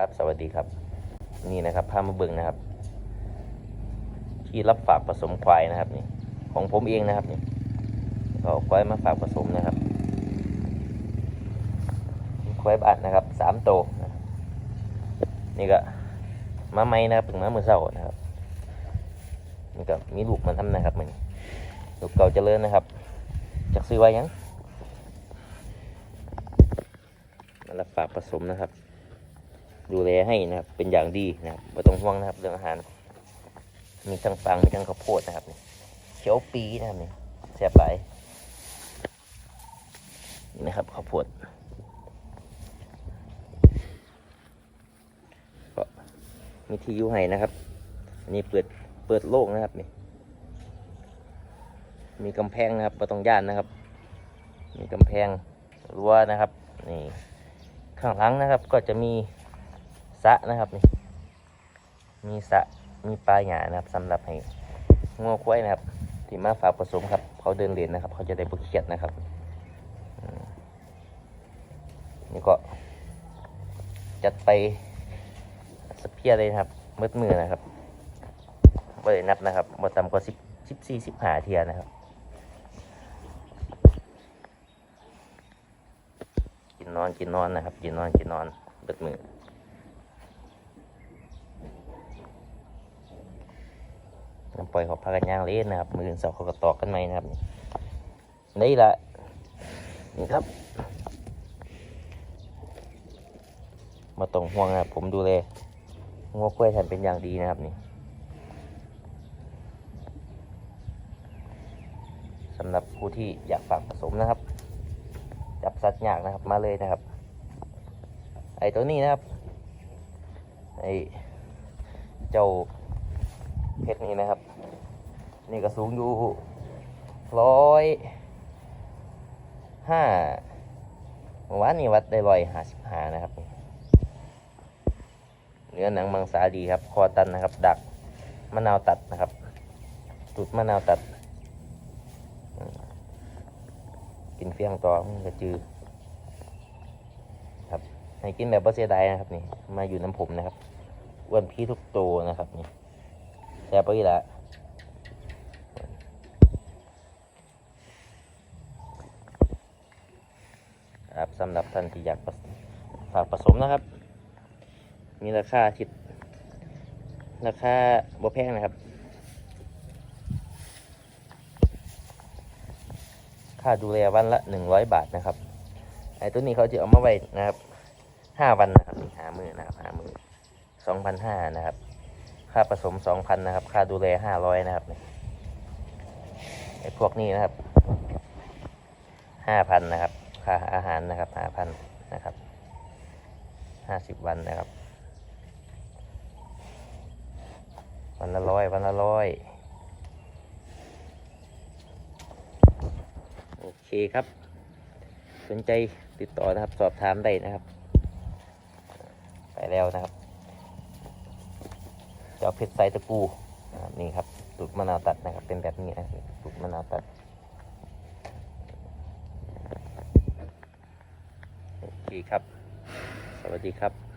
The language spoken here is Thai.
ครับ สวัสดีครับ นี่นะครับพามาเบิงนะครับ ที่รับฝากผสมควายนะครับนี่ ของผมเองนะครับนี่ก็เอาควายมาฝากผสมนะครับควายบาทนะครับสามโตวนะครับนี่ก็มาไม่นะครับถึงมาเมื่อเช้านะครับนี่ก็มีลูกมันทำนะครับมันลูกเก่าเจริญนะครับจากซื้อไว้ยังมารับฝากผสมนะครับ ดูแลให้นะครับ เป็นอย่างดีนะครับไม่ต้องห่วงนะครับ เรื่องอาหาร มีทั้งปังมีทั้งข้าวโพดนะครับนี่เขียวปีนะครับนี่แซ่บหลายนี่นะครับข้าวโพดก็มีที่อยู่ให้นะครับ อันนี้เปิดเปิดโล่งนะครับนี่มีกำแพงนะครับไม่ต้องย่านนะครับ มีกำแพงรั้วนะครับนี่ข้างหลังนะครับก็จะมี สะนะครับนี่ มีสะมีปลาหยานะครับสำหรับให้งัวควายนะครับที่มาฝากผสมครับ เขาเดินเรียนนะครับ เขาจะได้บุเครียดนะครับนี่ก็จัดไปสเปียเลยนะครับมืดมือนะครับไม่ได้นับนะครับมาต่ำกว่าสิบสิบสี่สิบห้าเทียนะครับ กินนอนกินนอนนะครับ กินนอนกินนอนเบิดมือ น้ำปล่อยเขาพากันย่างเล่นนะครับ มือเสาร์เขาก็ตอกกันไหมนะครับ นี่ละนี่ครับมาตรงห่วงนะครับผมดูแลยงัวกล้วยแทนเป็นอย่างดีนะครับนี่สำหรับผู้ที่อยากฝากผสมนะครับ จับสัตว์ยากนะครับมาเลยนะครับ ไอตัวนี้นะครับ ไอเจ้าเพชรนี่นะครับ นี่ก็สูงอยู่ร้อยห้าวานนี้วัดได้ร้อยห้าสิบห้านะครับเนื้อหนังมังสาดีครับ คอตันนะครับ ดักมะนาวตัดนะครับตุดมะนาวตัด กินเฟี้ยงต่อมันกระจือครับ ให้กินแบบบ่เสียดายนะครับนี่ มาอยู่น้ำผมนะครับอ้วนพี่ทุกตัวนะครับนี่แซ่บไปอีก แล้วครับสำหรับท่านที่อยากฝากผสมนะครับ มีราคาทิดราคาบ่แพงนะครับ ค่าดูแลวันละหนึ่งร้อยบาทนะครับไอ้ตัวนี้เขาจะเอามาไว้นะครับห้าวันนะครับหามือนะครับหามือสองพันห้านะครับ ค่าผสมสองพันนะครับ ค่าดูแลห้าร้อยนะครับไอ้พวกนี้นะครับห้าพันนะครับ ค่าอาหารนะครับห้าพันนะครับห้าสิบวันนะครับ วันละร้อยวันละร้อยโอเคครับ สนใจติดต่อนะครับสอบถามได้นะครับ ไปแล้วนะครับจอาเพชรใส่ตะปูนี่ครับตุดมะนาวตัดนะครับ เป็นแบบนี้นะตุดมะนาวตัด โอเคครับ สวัสดีครับ